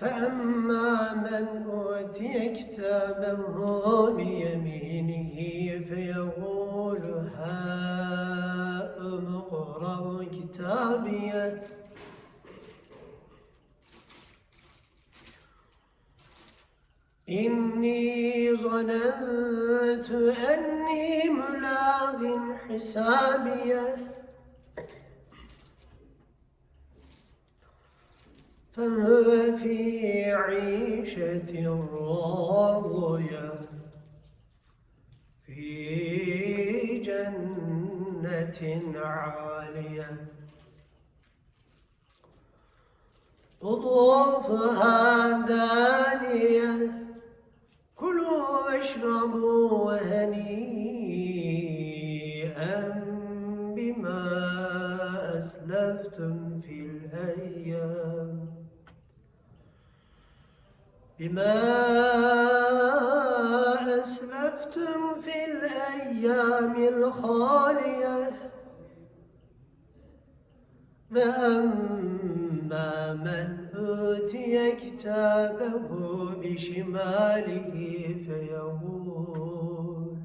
فأما من أوتي كتابه بيمينه فيقول هاؤم اقرءوا كتابيه إني ظننت أني ملاق حسابيه فهو في عيشة راضية في جنة عالية قطوفها دانية كلوا واشربوا هنيئا بما أسلفتم في الأيام. بما أسلفتم في الأيام الخالية. فأما من أوتي كتابه بشماله فيقول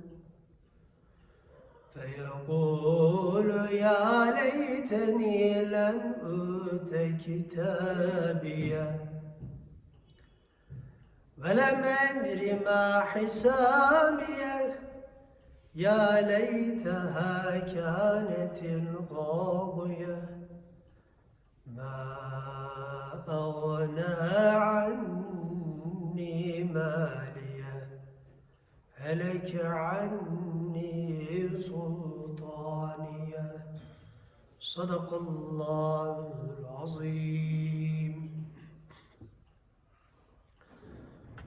فيقول يا ليتني لم أوت كتابيه ولم أدر ما حسابيه. يا ليتها كانت القاضية ما أغنى عني مالية. هلك عني سلطانية. صدق الله العظيم.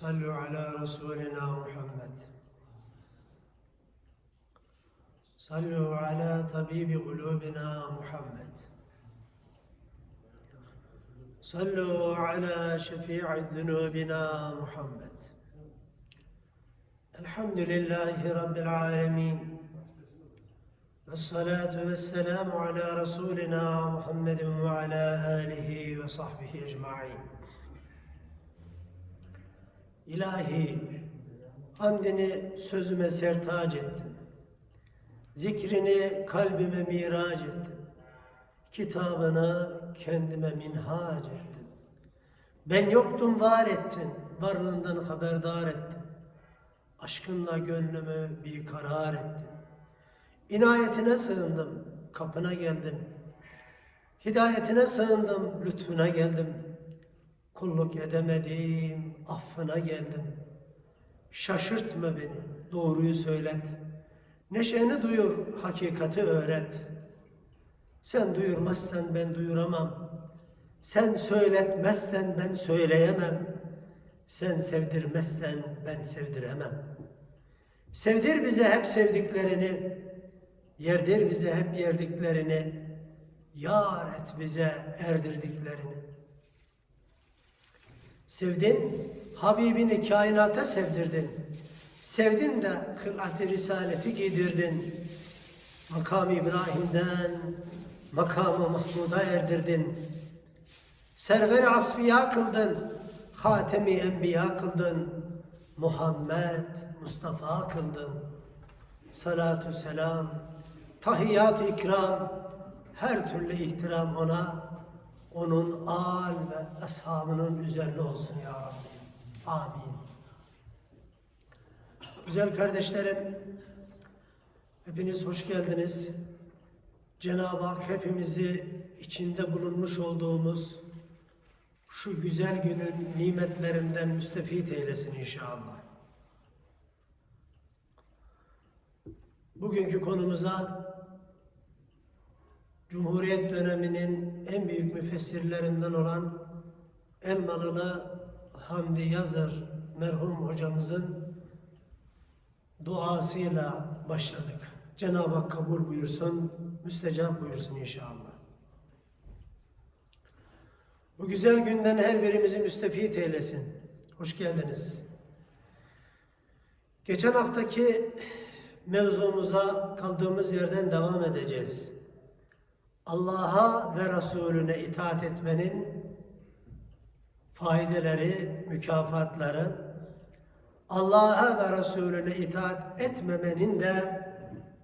صلوا على رسولنا محمد. صلوا على طبيب قلوبنا محمد. صلوا على شفيع ذنوبنا محمد. الحمد لله رب العالمين. والصلاة والسلام على رسولنا محمد وعلى آله وصحبه أجمعين. İlahi, hamdini sözüme sertac ettin. Zikrini kalbime mirac ettin. Kitabını kendime minhac ettin. Ben yoktum var ettin, varlığından haberdar ettin. Aşkınla gönlümü bir karar ettin. İnayetine sığındım, kapına geldim. Hidayetine sığındım, lütfuna geldim. Kulluk edemedim, affına geldim. Şaşırtma beni, doğruyu söylet. Neşeni duyur, hakikati öğret. Sen duyurmazsan ben duyuramam. Sen söyletmezsen ben söyleyemem. Sen sevdirmezsen ben sevdiremem. Sevdir bize hep sevdiklerini, yerdir bize hep yerdiklerini, yar et bize erdirdiklerini. Sevdin, Habibini kainata sevdirdin. Sevdin de hılat-ı risaleti giydirdin. Makam İbrahim'den makamı Mahmud'a erdirdin. Server-i asfiya kıldın, hatemi enbiya kıldın. Muhammed Mustafa kıldın. Salatü selam, tahiyyat ikram, her türlü ihtiram ona. Onun al ve ashabının üzerine olsun ya Rabbi. Amin. Güzel kardeşlerim, hepiniz hoş geldiniz. Cenab-ı Hak hepimizi içinde bulunmuş olduğumuz şu güzel günün nimetlerinden müstefit eylesin inşallah. Bugünkü konumuza Cumhuriyet döneminin en büyük müfessirlerinden olan Elmalılı Hamdi Yazır merhum hocamızın duasıyla başladık. Cenab-ı Hak kabul buyursun, müstecap buyursun inşallah. Bu güzel günden her birimizi müstefit eylesin. Hoş geldiniz. Geçen haftaki mevzumuza kaldığımız yerden devam edeceğiz. Allah'a ve Resulüne itaat etmenin faydeleri, mükafatları, Allah'a ve Resulüne itaat etmemenin de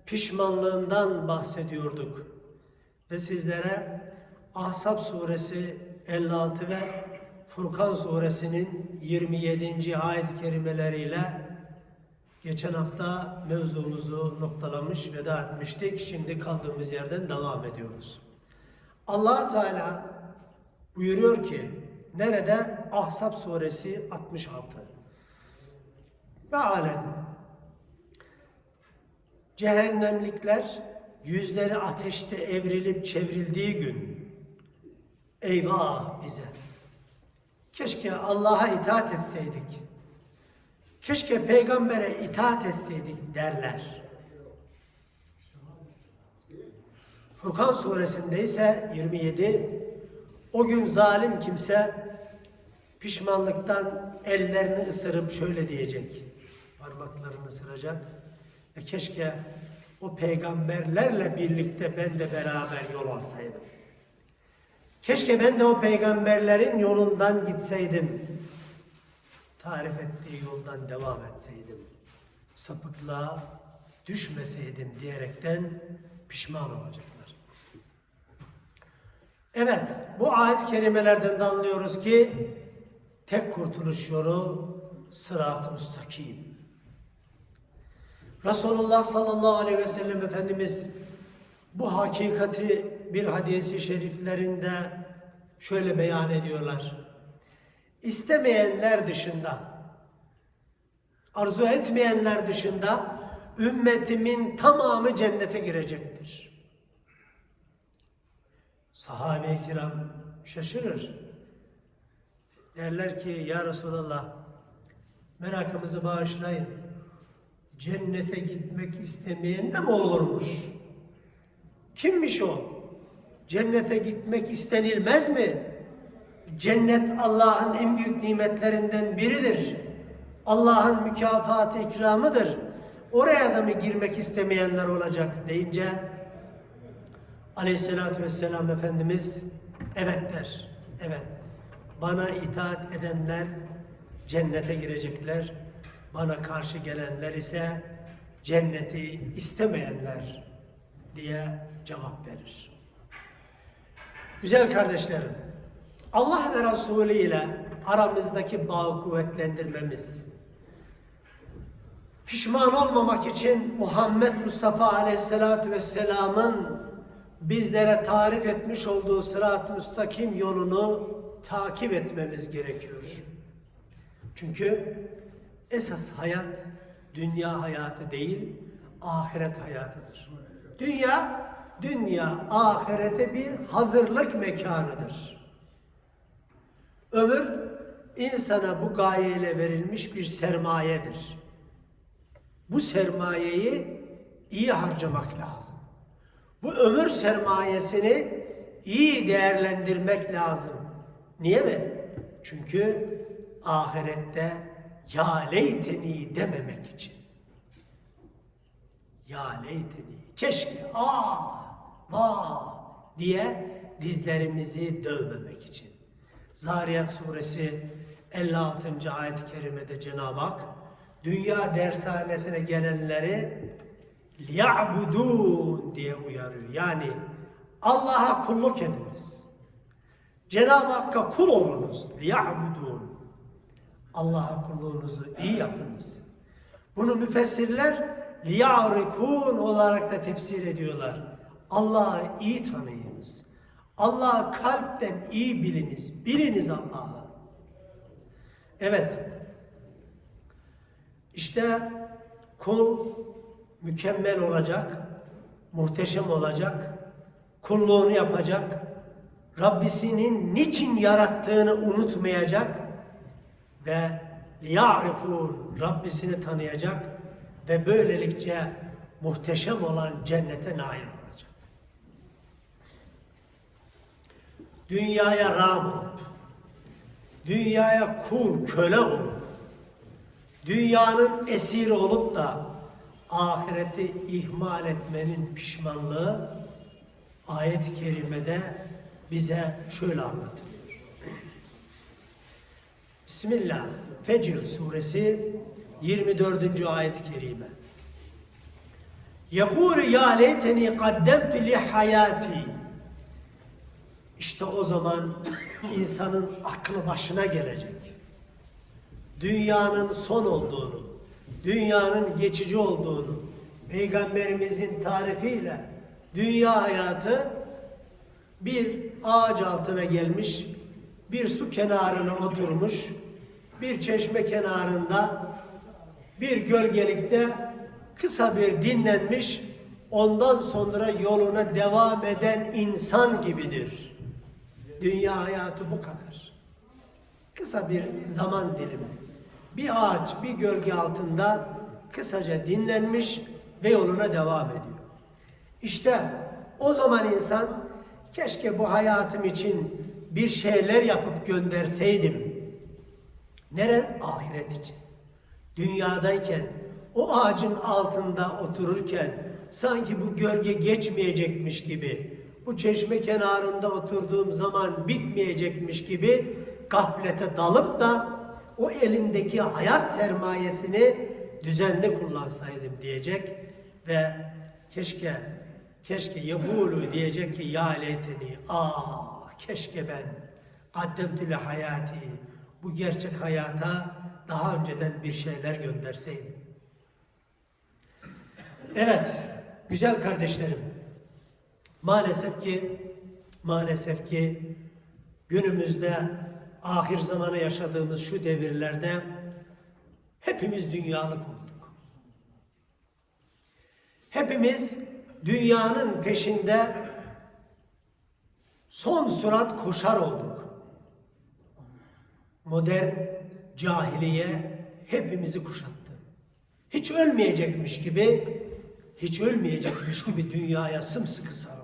pişmanlığından bahsediyorduk. Ve sizlere Ahzab suresi 56 ve Furkan suresinin 27. ayet-i kerimeleriyle geçen hafta mevzumuzu noktalamış, veda etmiştik. Şimdi kaldığımız yerden devam ediyoruz. allah Teala buyuruyor ki, nerede? Ahzab suresi 66. Mealen cehennemlikler yüzleri ateşte evrilip çevrildiği gün eyvah bize. Keşke Allah'a itaat etseydik. Keşke peygambere itaat etseydik derler. Furkan suresinde ise 27 o gün zalim kimse pişmanlıktan ellerini ısırıp şöyle diyecek. Parmaklarını ısıracak. E keşke o peygamberlerle birlikte ben de beraber yol alsaydım. Keşke ben de o peygamberlerin yolundan gitseydim. Tarif ettiği yoldan devam etseydim. Sapıklığa düşmeseydim diyerekten pişman olacaklar. Evet, bu ayet-i kerimelerden de anlıyoruz ki tek kurtuluş yolu sırat-ı müstakim. Resulullah sallallahu aleyhi ve sellem Efendimiz bu hakikati bir hadisi şeriflerinde şöyle beyan ediyorlar. İstemeyenler dışında, arzu etmeyenler dışında ümmetimin tamamı cennete girecektir. Sahabe-i kiram şaşırır. Derler ki ya Resulallah merakımızı bağışlayın. Cennete gitmek istemeyen de mi olurmuş? Kimmiş o? Cennete gitmek istenilmez mi? Cennet Allah'ın en büyük nimetlerinden biridir. Allah'ın mükafatı ikramıdır. Oraya da mı girmek istemeyenler olacak deyince Aleyhisselatü Vesselam Efendimiz evet der. Evet. Bana itaat edenler cennete girecekler. Bana karşı gelenler ise cenneti istemeyenler diye cevap verir. Güzel kardeşlerim, Allah ve Resulü ile aramızdaki bağı kuvvetlendirmemiz, pişman olmamak için Muhammed Mustafa Aleyhisselatü Vesselam'ın bizlere tarif etmiş olduğu sırat-ı müstakim yolunu takip etmemiz gerekiyor. Çünkü esas hayat dünya hayatı değil, ahiret hayatıdır. Dünya, dünya ahirete bir hazırlık mekanıdır. Ömür, insana bu gayeyle verilmiş bir sermayedir. Bu sermayeyi iyi harcamak lazım. Bu ömür sermayesini iyi değerlendirmek lazım. Niye mi? Çünkü ahirette ya leyteni dememek için. Ya leyteni, keşke, ah, vah diye dizlerimizi dövmemek için. Zariyat suresi 56. ayet-i kerimede Cenab-ı Hak dünya dershanesine gelenleri liya'budun diye uyarıyor. Yani Allah'a kulluk ediniz. Cenab-ı Hakk'a kul olunuz. Liya'budun. Allah'a kulluğunuzu iyi yapınız. Bunu müfessirler liya'rifun olarak da tefsir ediyorlar. Allah'ı iyi tanıyınız. Allah'ı kalpten iyi biliniz. Biliniz Allah'ı. Evet. İşte kul mükemmel olacak, muhteşem olacak, kulluğunu yapacak, Rabbisinin niçin yarattığını unutmayacak ve ya'rifun Rabbisini tanıyacak ve böylelikle muhteşem olan cennete nail olacak. Dünyaya ram olup, dünyaya kul, köle olup, dünyanın esiri olup da ahireti ihmal etmenin pişmanlığı ayet-i kerimede bize şöyle anlatılıyor. Bismillah. Fecr suresi 24. ayet-i kerime. Ya leyteni kaddemtü li hayati. İşte o zaman insanın aklı başına gelecek. Dünyanın son olduğunu, dünyanın geçici olduğunu, Peygamberimizin tarifiyle dünya hayatı bir ağaç altına gelmiş, bir su kenarına oturmuş, bir çeşme kenarında, bir gölgelikte kısa bir dinlenmiş, ondan sonra yoluna devam eden insan gibidir. Dünya hayatı bu kadar. Kısa bir zaman dilimi. Bir ağaç, bir gölge altında kısaca dinlenmiş ve yoluna devam ediyor. İşte o zaman insan keşke bu hayatım için bir şeyler yapıp gönderseydim. Nere? Ahiret için. Dünyadayken, o ağacın altında otururken sanki bu gölge geçmeyecekmiş gibi, bu çeşme kenarında oturduğum zaman bitmeyecekmiş gibi gaflete dalıp da o elimdeki hayat sermayesini düzenli kullansaydım diyecek ve keşke keşke yehulu diyecek ki ya leyteni ah keşke ben kaddemtü hayati bu gerçek hayata daha önceden bir şeyler gönderseydim. Evet, güzel kardeşlerim. Maalesef ki maalesef ki günümüzde ahir zamanı yaşadığımız şu devirlerde hepimiz dünyalık olduk. Hepimiz dünyanın peşinde son sürat koşar olduk. Modern cahiliye hepimizi kuşattı. Hiç ölmeyecekmiş gibi, hiç ölmeyecekmiş gibi dünyaya sımsıkı sarıldık.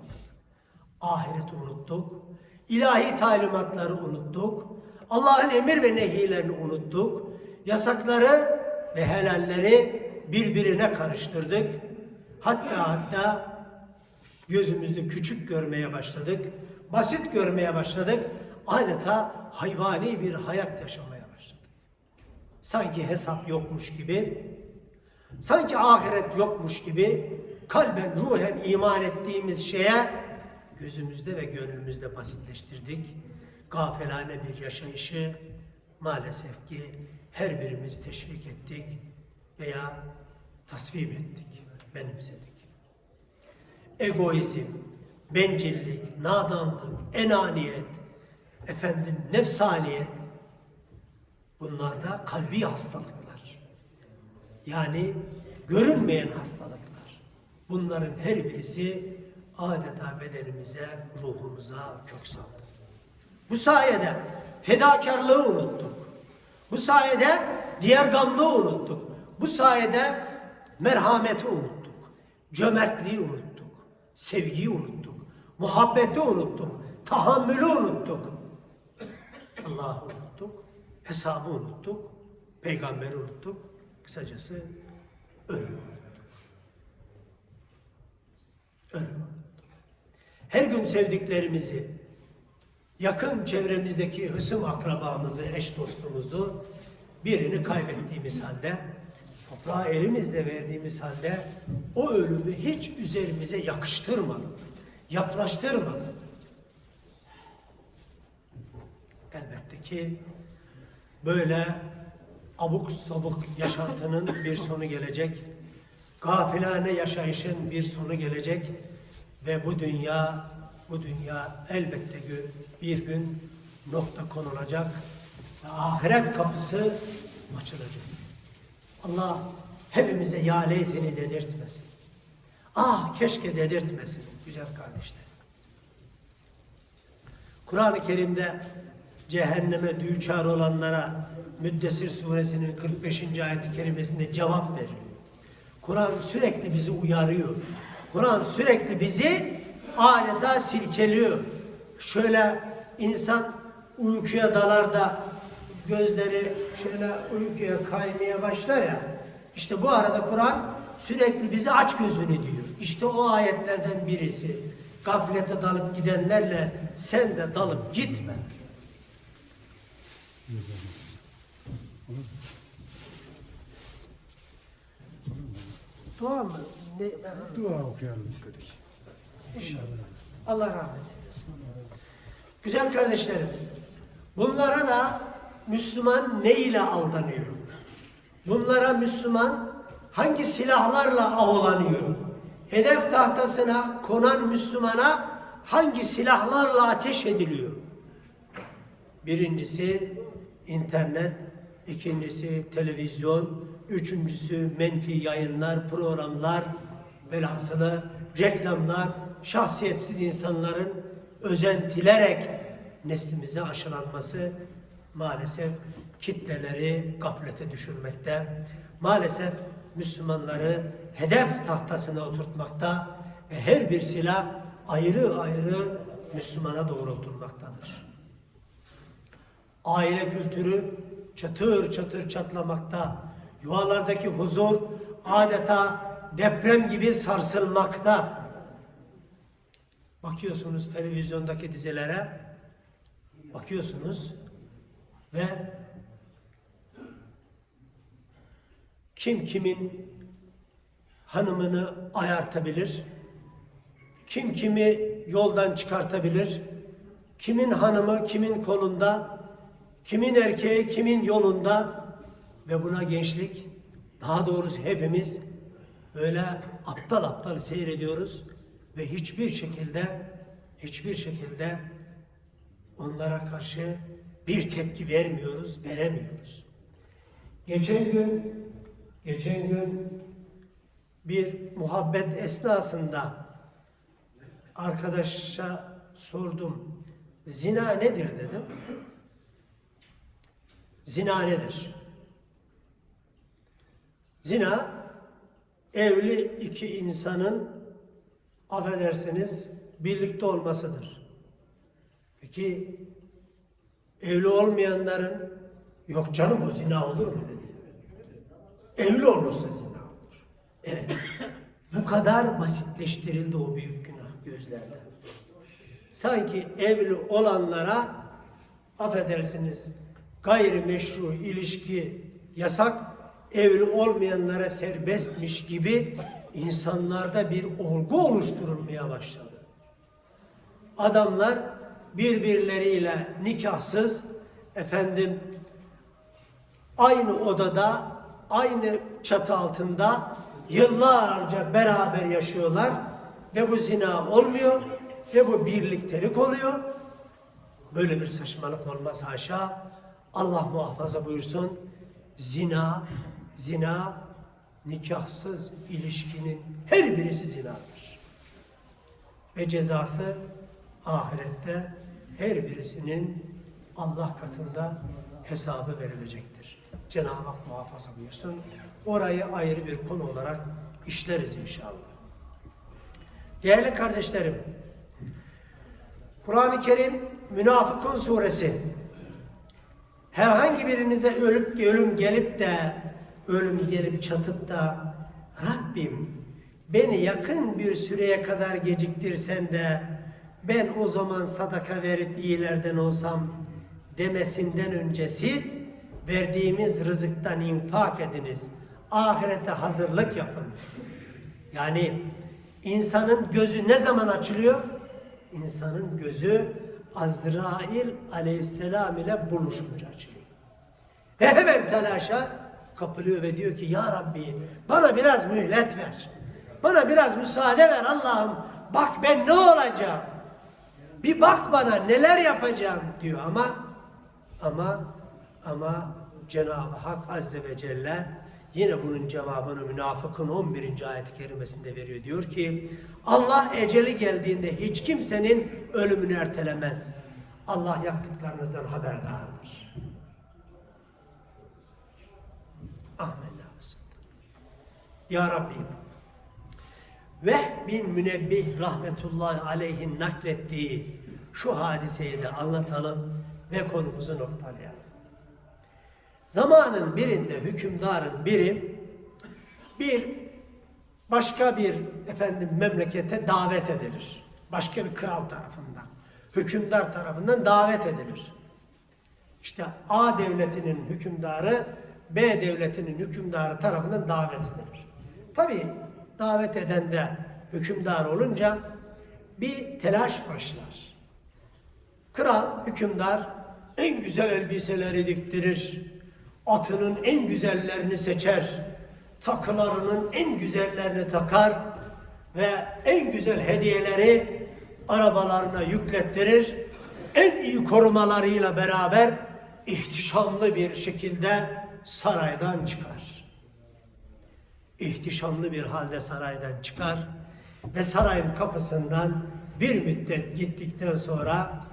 Ahireti unuttuk. ilahi talimatları unuttuk. Allah'ın emir ve nehilerini unuttuk. Yasakları ve helalleri birbirine karıştırdık. Hatta hatta gözümüzde küçük görmeye başladık. Basit görmeye başladık. Adeta hayvani bir hayat yaşamaya başladık. Sanki hesap yokmuş gibi, sanki ahiret yokmuş gibi kalben ruhen iman ettiğimiz şeye gözümüzde ve gönlümüzde basitleştirdik. Gafelane bir yaşayışı maalesef ki her birimiz teşvik ettik veya tasvip ettik, benimsedik. Egoizm, bencillik, nadanlık, enaniyet, efendim nefsaniyet bunlar da kalbi hastalıklar. Yani görünmeyen hastalıklar. Bunların her birisi adeta bedenimize, ruhumuza kök saldı. Bu sayede fedakarlığı unuttuk. Bu sayede diğer gamlığı unuttuk. Bu sayede merhameti unuttuk. Cömertliği unuttuk. Sevgiyi unuttuk. Muhabbeti unuttuk. Tahammülü unuttuk. Allah'ı unuttuk. Hesabı unuttuk. Peygamberi unuttuk. Kısacası ölümü unuttuk. Ölümü unuttuk. Her gün sevdiklerimizi, yakın çevremizdeki hısım akrabamızı, eş dostumuzu birini kaybettiğimiz halde, toprağı elimizle verdiğimiz halde o ölümü hiç üzerimize yakıştırmadık, yaklaştırmadık. Elbette ki böyle abuk sabuk yaşantının bir sonu gelecek. Gafilane yaşayışın bir sonu gelecek ve bu dünya bu dünya elbette bir gün nokta konulacak ve ahiret kapısı açılacak. Allah hepimize ya leyteni dedirtmesin. Ah keşke dedirtmesin güzel kardeşlerim. Kur'an-ı Kerim'de cehenneme düçar olanlara Müddessir suresinin 45. ayet-i kerimesinde cevap veriyor. Kur'an sürekli bizi uyarıyor. Kur'an sürekli bizi adeta silkeliyor. Şöyle insan uykuya dalar da gözleri şöyle uykuya kaymaya başlar ya. İşte bu arada Kur'an sürekli bizi aç gözünü diyor. İşte o ayetlerden birisi. Gaflete dalıp gidenlerle sen de dalıp gitme. Dua mı? Ne, ben- Dua okuyalım istedik. İnşallah. Allah rahmet eylesin. Güzel kardeşlerim, bunlara da Müslüman ne ile aldanıyor? Bunlara Müslüman hangi silahlarla avlanıyor? Hedef tahtasına konan Müslümana hangi silahlarla ateş ediliyor? Birincisi internet, ikincisi televizyon, üçüncüsü menfi yayınlar, programlar, velhasılı reklamlar, şahsiyetsiz insanların özentilerek neslimize aşılanması maalesef kitleleri gaflete düşürmekte. Maalesef Müslümanları hedef tahtasına oturtmakta ve her bir silah ayrı ayrı Müslümana doğrultulmaktadır. Aile kültürü çatır çatır çatlamakta. Yuvalardaki huzur adeta deprem gibi sarsılmakta. Bakıyorsunuz televizyondaki dizilere, bakıyorsunuz ve kim kimin hanımını ayartabilir, kim kimi yoldan çıkartabilir, kimin hanımı kimin kolunda, kimin erkeği kimin yolunda ve buna gençlik, daha doğrusu hepimiz böyle aptal aptal seyrediyoruz ve hiçbir şekilde hiçbir şekilde onlara karşı bir tepki vermiyoruz, veremiyoruz. Geçen gün geçen gün bir muhabbet esnasında arkadaşa sordum. Zina nedir dedim. Zina nedir? Zina evli iki insanın affedersiniz birlikte olmasıdır. Peki evli olmayanların yok canım o zina olur mu dedi. Evli olursa zina olur. Evet. Bu kadar basitleştirildi o büyük günah gözlerden. Sanki evli olanlara affedersiniz gayrimeşru ilişki yasak, evli olmayanlara serbestmiş gibi insanlarda bir olgu oluşturulmaya başladı. Adamlar birbirleriyle nikahsız efendim aynı odada, aynı çatı altında yıllarca beraber yaşıyorlar ve bu zina olmuyor ve bu birliktelik oluyor. Böyle bir saçmalık olmaz haşa. Allah muhafaza buyursun. Zina, zina, nikahsız ilişkinin her birisi zinadır. Ve cezası ahirette her birisinin Allah katında hesabı verilecektir. Cenab-ı Hak muhafaza buyursun. Orayı ayrı bir konu olarak işleriz inşallah. Değerli kardeşlerim, Kur'an-ı Kerim Münafıkun suresi herhangi birinize ölüp ölüm gelip de ölüm gelip çatıp da Rabbim beni yakın bir süreye kadar geciktirsen de ben o zaman sadaka verip iyilerden olsam demesinden önce siz verdiğimiz rızıktan infak ediniz. Ahirete hazırlık yapınız. Yani insanın gözü ne zaman açılıyor? İnsanın gözü Azrail aleyhisselam ile buluşunca açılıyor. Ve hemen telaşa kapılıyor ve diyor ki Ya Rabbi bana biraz mühlet ver. Bana biraz müsaade ver Allah'ım. Bak ben ne olacağım? Bir bak bana neler yapacağım diyor ama ama ama Cenab-ı Hak Azze ve Celle yine bunun cevabını münafıkın 11. ayet-i kerimesinde veriyor. Diyor ki Allah eceli geldiğinde hiç kimsenin ölümünü ertelemez. Allah yaptıklarınızdan haberdardır. Amin. Ya Rabbi Veh bin Münebbih rahmetullahi aleyhin naklettiği şu hadiseyi de anlatalım ve konumuzu noktalayalım. Zamanın birinde hükümdarın biri bir başka bir efendim memlekete davet edilir. Başka bir kral tarafından, hükümdar tarafından davet edilir. İşte A devletinin hükümdarı B devletinin hükümdarı tarafından davet edilir. Tabi davet eden de hükümdar olunca bir telaş başlar. Kral, hükümdar en güzel elbiseleri diktirir. Atının en güzellerini seçer. Takılarının en güzellerini takar ve en güzel hediyeleri arabalarına yüklettirir. En iyi korumalarıyla beraber ihtişamlı bir şekilde saraydan çıkar. İhtişamlı bir halde saraydan çıkar ve sarayın kapısından bir müddet gittikten sonra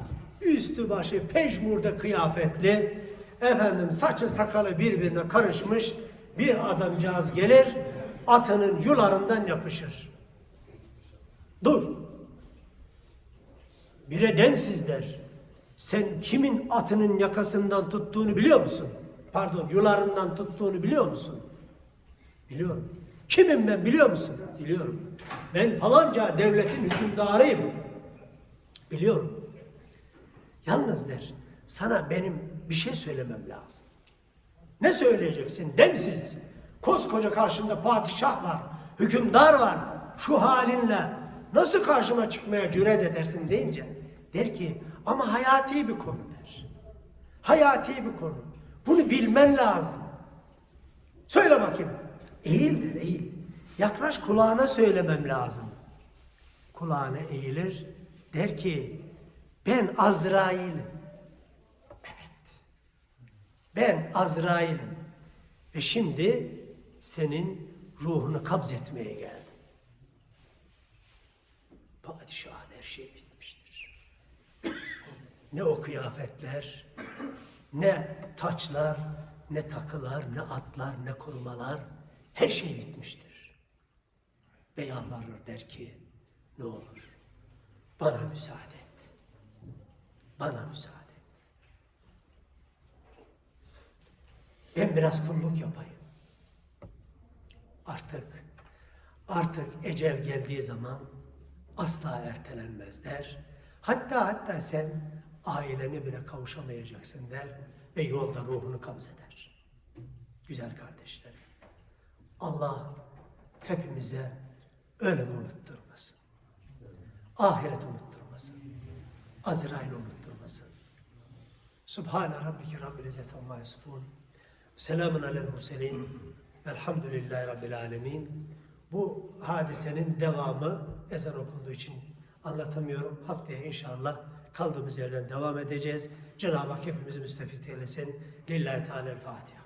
üstü başı peşmurde kıyafetli efendim saçı sakalı birbirine karışmış bir adamcağız gelir atının yularından yapışır. Dur. Bire densiz der. Sen kimin atının yakasından tuttuğunu biliyor musun? Pardon, yularından tuttuğunu biliyor musun? Biliyorum. Kimim ben biliyor musun? Biliyorum. Ben falanca devletin hükümdarıyım. Biliyorum. Yalnız der, sana benim bir şey söylemem lazım. Ne söyleyeceksin? Densiz. Koskoca karşında padişah var, hükümdar var. Şu halinle nasıl karşıma çıkmaya cüret edersin deyince der ki ama hayati bir konu der. Hayati bir konu. Bunu bilmen lazım. Söyle bakayım. Eğil der eğil. Yaklaş kulağına söylemem lazım. Kulağına eğilir. Der ki ben Azrail'im. Ben Azrail'im. Ve şimdi senin ruhunu kabz etmeye geldim. Padişahın her şey bitmiştir. ne o kıyafetler, ne taçlar, ne takılar, ne atlar, ne korumalar, her şey bitmiştir. Ve yalvarır der ki, ne olur bana müsaade et. Bana müsaade et. Ben biraz kulluk yapayım. Artık, artık ecel geldiği zaman asla ertelenmez der. Hatta hatta sen ailene bile kavuşamayacaksın der ve yolda ruhunu kabzeder. Güzel kardeşlerim. Allah hepimize ölümü unutturmasın. Ahiret unutturmasın. Azrail unutturmasın. Subhane rabbike rabbil izzeti amma yasifun. Selamun alel murselin. Elhamdülillahi rabbil alemin. Bu hadisenin devamı ezan okunduğu için anlatamıyorum. Haftaya inşallah kaldığımız yerden devam edeceğiz. Cenab-ı Hak hepimizi müstefit eylesin. Lillahi Teala'l-Fatiha.